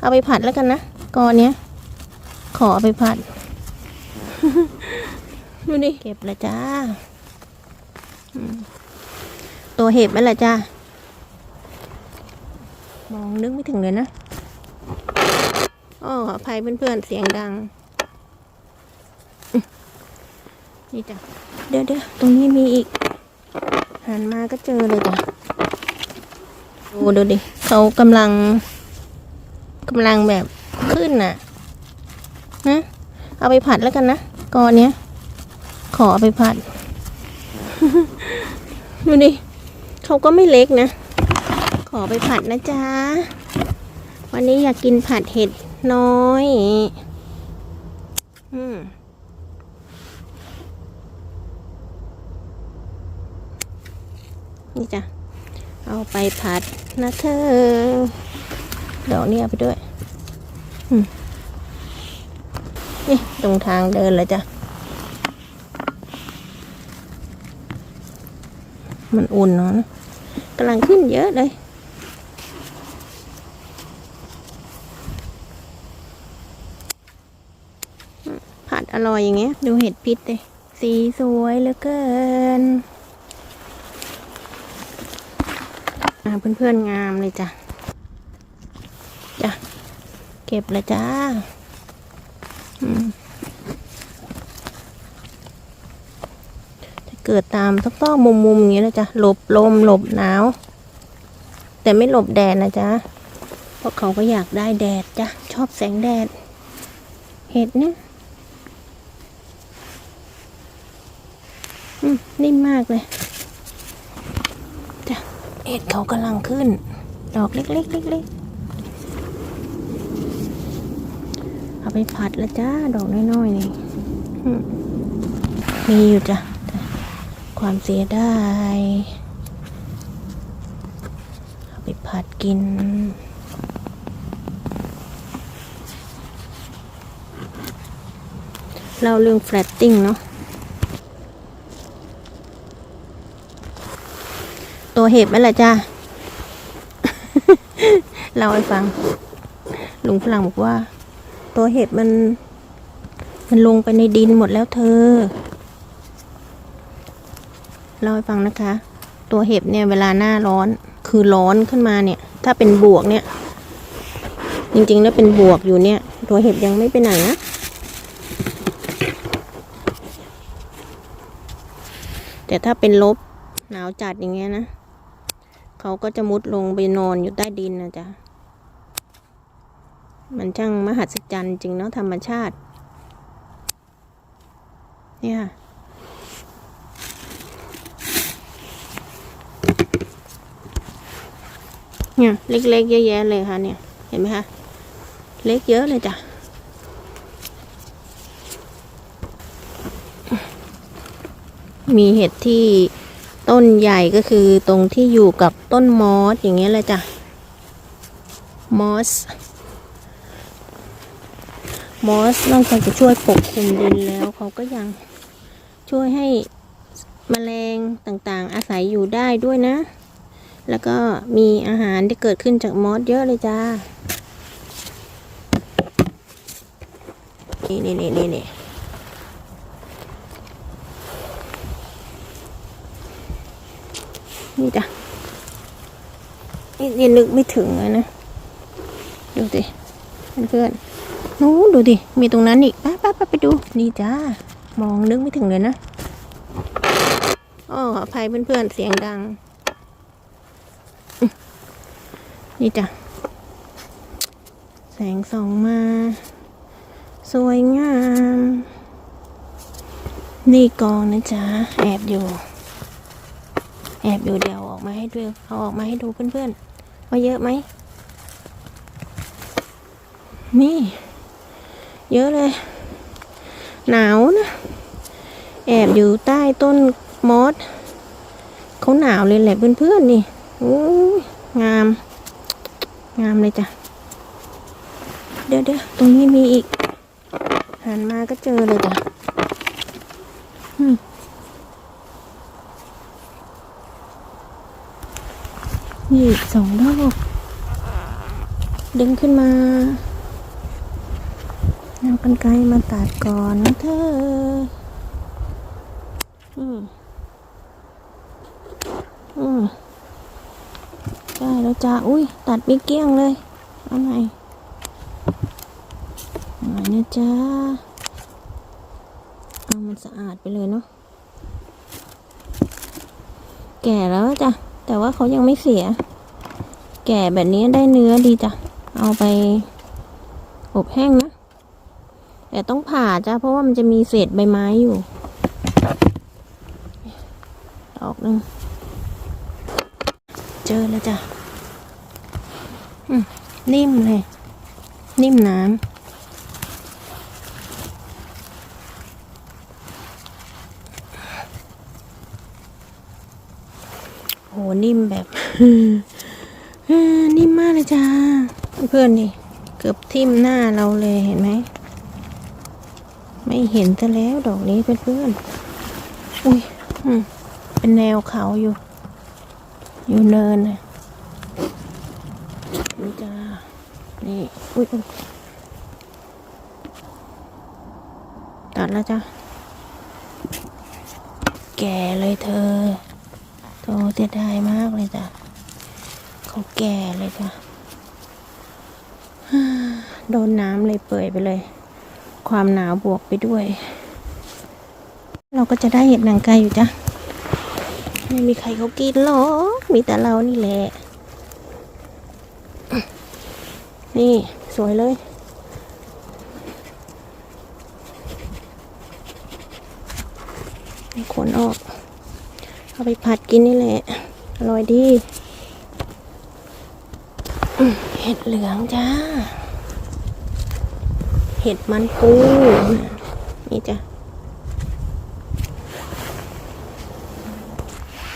เอาไปผัดแล้วกันนะกอนเนี้ย ขอเอาไปผัด ดูดิเก็บล้วจ้า ตัวเห็บนั่นแหละจ้ามองนึกไม่ถึงเลยนะอ้อขอภัยเพื่อนๆ เสียงดัง นี่จ้ะ เดี๋ยวเดี๋ยวตรงนี้มีอีก หันมาก็เจอเลยจ้ะ ดูดูดิ เขากำลัง กำลังแบบขึ้นน่ะนะเอาไปผัดแล้วกันนะกอนเนี้ย ขอเอาไปผัด ดูดิเขาก็ไม่เล็กนะ ขอไปผัดนะจ๊ะ วันนี้อยากกินผัดเห็ดน้อย อืมนี่จ้ะ เอาไปผัดนะเธอดอกนี้เอาไปด้วย นี่ตรงทางเดินเลยจ้ะ มันอุ่นเนาะกำลังขึ้นเยอะเลยผัดอร่อยอย่างเงี้ย ดูเห็ดพิษเลยสีสวยเหลือเกินอ่าเพื่อนๆงามเลยจ้ะ เก็บเลยจ้าจะเกิดตามซอกๆมุมๆอย่างเงี้ยนะจ๊ะหลบลมหลบหนาว แต่ไม่หลบแดดนะจ๊ะเพราะเขาก็อยากได้แดดจ้ะชอบแสงแดด เห็ดเนี่ยอืมนิ่มมากเลยจ้ะเห็ดเขากำลังขึ้น ดอกเล็กๆเล็กๆเอา ไปผัดล้วจ้า ดอกน้อยๆนี่มีอยู่จ้ะ ความเสียดายเอาไปผัดกินเล่าเรื่องแฟลตติ้งเนาะตัวเห็บนั่นแหละจ้าเล่าให้ฟัง ลุงฝรั่งบอกว่า ตัวเห็บมัน มันลงไปในดินหมดแล้วเธอเล่าให้ฟังนะคะ ตัวเห็บเนี่ยเวลาหน้าร้อนคือร้อนขึ้นมาเนี่ย ถ้าเป็นบวกเนี่ย จริงๆแล้วเป็นบวกอยู่เนี่ย ตัวเห็บยังไม่ไปไหนนะแต่ถ้าเป็นลบหนาวจัดอย่างเงี้ยนะเขาก็จะมุดลงไปนอนอยู่ใต้ดินนะจ๊ะ มันช่างมหัศจรรย์จริงเนาะธรรมชาติ เนี่ยเนี่ยเล็กๆเยอะแยะเลยค่ะเนี่ย เห็นไหมคะ เล็กเยอะเลยจ้ะมีเห็ดที่ต้นใหญ่ก็คือตรงที่อยู่กับต้นมอสอย่างเงี้ยเลยจ้ะมอส มอสนอกจากจะช่วยปกคลุมดินแล้วเขาก็ยังช่วยให้มแมลงต่างๆ อาศัยอยู่ได้ด้วยนะ แล้วก็มีอาหารที่เกิดขึ้นจากมอสเยอะเลยจ้า นี่นี่นี่นี่นี่นี่จ้ะนี่นี่นึกไม่ถึงเลยนะ ดูดิเพื่อนๆ นู้ดูดิ มีตรงนั้นอีกไปไปไปไปดู นี่จ้า มองนึกไม่ถึงเลยนะอ้อขออภัยเพื่อนๆ เสียงดัง นี่จ้ะ แสงส่องมา สวยงาม นี่กองนะจ๊ะ แอบอยู่ แอบอยู่เดี๋ยวอาออกมาให้ดูเอาออกมาให้ดูเพื่อนๆว่าเยอะไหมนี่ เยอะเลย หนาวนะ แอบอยู่ใต้ต้นมอสเขาหนาวเลยแหละเพื่อนๆนี่โอ้ยงาม งามเลยจ้ะ เดี๋ยวเดี๋ยวตรงนี้มีอีก หันมาก็เจอเลยจ้ะนี่อีกสองดอก ดึงขึ้นมา เอากันไกลมาตัดก่อนนะเธอ อืม อืมได้แล้วจ้า อุ้ย ตัดไม่เกี้ยงเลย เอาใหม่เอาใหม่นะจ้า เอามันสะอาดไปเลยเนาะ แก่แล้วจ้ะ แต่ว่าเขายังไม่เสีย แก่แบบนี้ได้เนื้อดีจ้ะ เอาไป อบแห้งนะ แต่ต้องผ่าจ้ะเพราะว่ามันจะมีเศษใบไม้อยู่ดอกหนึ่งเจอแล้วจ้ะอืมนิ่มเลย นิ่มน้ำโหนิ่มแบบนิ่มมากเลยจ้า เพื่อนๆนี่เกือบทิ่มหน้าเราเลยเห็นไหม ไม่เห็นซะแล้วดอกนี้เพื่อนๆ อุ้ยอืมเป็นแนวเขาอยู่ อยู่เนินนะนี่จ้า นี่ อุ้ยตัดแล้วจ้าแก่เลยเธอโตเสียดายมากเลยจ้ะเขาแก่เลยจ้ะฮ่าโดนน้ำเลยเปื่อยไปเลย ความหนาวบวกไปด้วย เราก็จะได้เห็ดนางไก่อยู่จ้ะ ไม่มีใครเขากินหรอกมีแต่เรานี่แหละ นี่สวยเลยขนออก เอาไปผัดกินนี่แหละ อร่อยดี เห็ดเหลืองจ้า เห็ดมันปู นี่จ้ะ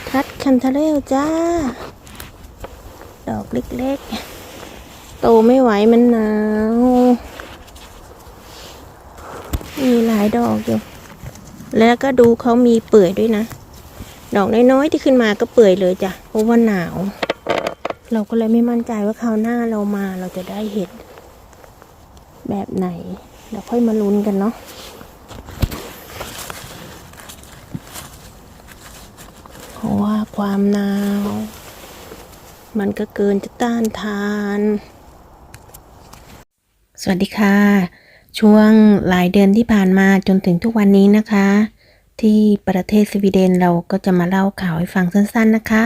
ทัดคันทะเลวจ้า ดอกเล็กๆ โตไม่ไหวมันหนาว มีหลายดอกอยู่ แล้วก็ดูเขามีเปื่อยด้วยนะ ดอกน้อยๆ ที่ขึ้นมาก็เปื่อยเลยจ้ะ เพราะว่าหนาว เราก็เลยไม่มั่นใจว่าคราวหน้าเรามาเราจะได้เห็ด แบบไหน เดี๋ยวค่อยมาลุ้นกันเนาะเพราะว่าความหนาว มันก็เกินจะต้านทาน สวัสดีค่ะ ช่วงหลายเดือนที่ผ่านมาจนถึงทุกวันนี้นะคะ ที่ประเทศสวีเดนเราก็จะมาเล่าข่าวให้ฟังสั้น ๆนะคะ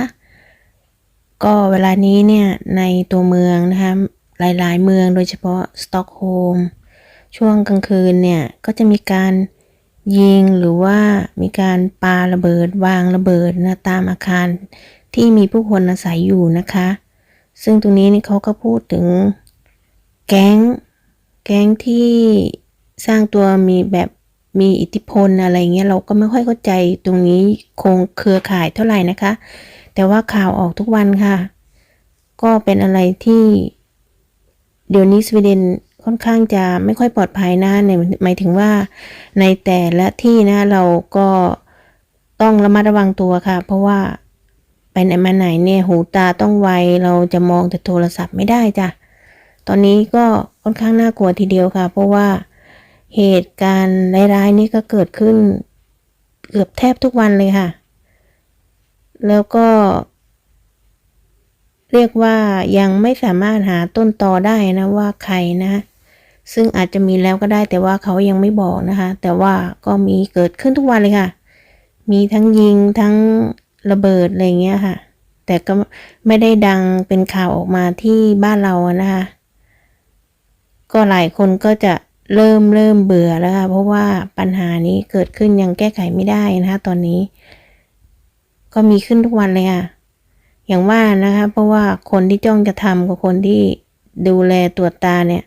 ก็เวลานี้เนี่ยในตัวเมืองนะคะ หลายๆ เมืองโดยเฉพาะสต็อกโฮล์มช่วงกลางคืนเนี่ย ก็จะมีการยิงหรือว่ามีการปาระเบิดวางระเบิดนะตามอาคารที่มีผู้คนอาศัยอยู่นะคะ ซึ่งตรงนี้นี่เขาก็พูดถึงแก๊ง แก๊งที่สร้างตัวมีแบบมีอิทธิพลอะไรเงี้ยเราก็ไม่ค่อยเข้าใจตรงนี้โครงเครือข่ายเท่าไหร่นะคะ แต่ว่าข่าวออกทุกวันค่ะ ก็เป็นอะไรที่ เดี๋ยวนี้สวีเดนค่อนข้างจะไม่ค่อยปลอดภัยนะในหมายถึงว่าในแต่ละที่นะเราก็ต้องระมัดระวังตัวค่ะ เพราะว่าไปไหนมาไหนเนี่ยหูตาต้องไวเราจะมองแต่โทรศัพท์ไม่ได้จ้ะตอนนี้ก็ค่อนข้างน่ากลัวทีเดียวค่ะ เพราะว่าเหตุการณ์ร้ายๆนี่ก็เกิดขึ้นเกือบแทบทุกวันเลยค่ะ แล้วก็ เรียกว่ายังไม่สามารถหาต้นตอได้นะว่าใครนะ ซึ่งอาจจะมีแล้วก็ได้แต่ว่าเขายังไม่บอกนะคะ แต่ว่าก็มีเกิดขึ้นทุกวันเลยค่ะ มีทั้งยิงทั้งระเบิดอะไรเงี้ยค่ะ แต่ก็ไม่ได้ดังเป็นข่าวออกมาที่บ้านเราอะนะคะ ก็หลายคนก็จะเริ่มเริ่มเบื่อแล้วค่ะเพราะว่าปัญหานี้เกิดขึ้นยังแก้ไขไม่ได้นะคะ ตอนนี้ ก็มีขึ้นทุกวันเลยค่ะ อย่างว่านะคะ เพราะว่าคนที่จ้องจะทำกับคนที่ดูแลตรวจตาเนี่ย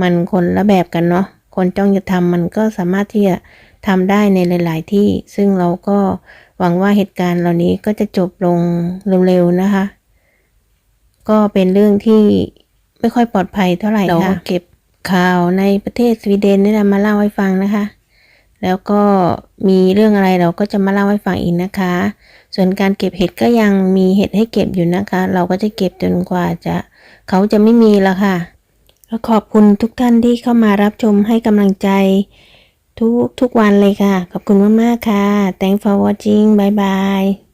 มันคนละแบบกันเนาะคนจ้องจะทำมันก็สามารถที่จะทำได้ในหลาย ๆ ที่ ซึ่งเราก็หวังว่าเหตุการณ์เหล่านี้ก็จะจบลงเร็ว ๆ นะคะ ก็เป็นเรื่องที่ไม่ค่อยปลอดภัยเท่าไหร่ค่ะเก็บข่าวในประเทศสวีเดนนี่แหละมาเล่าให้ฟังนะคะ แล้วก็มีเรื่องอะไรเราก็จะมาเล่าให้ฟังอีกนะคะ ส่วนการเก็บเห็ดก็ยังมีเห็ดให้เก็บอยู่นะคะ เราก็จะเก็บจนกว่าจะเขาจะไม่มีแล้วค่ะแล้วขอบคุณทุกท่านที่เข้ามารับชมให้กำลังใจทุกทุกวันเลยค่ะ ขอบคุณมาก ๆ ค่ะ thanks for watching bye bye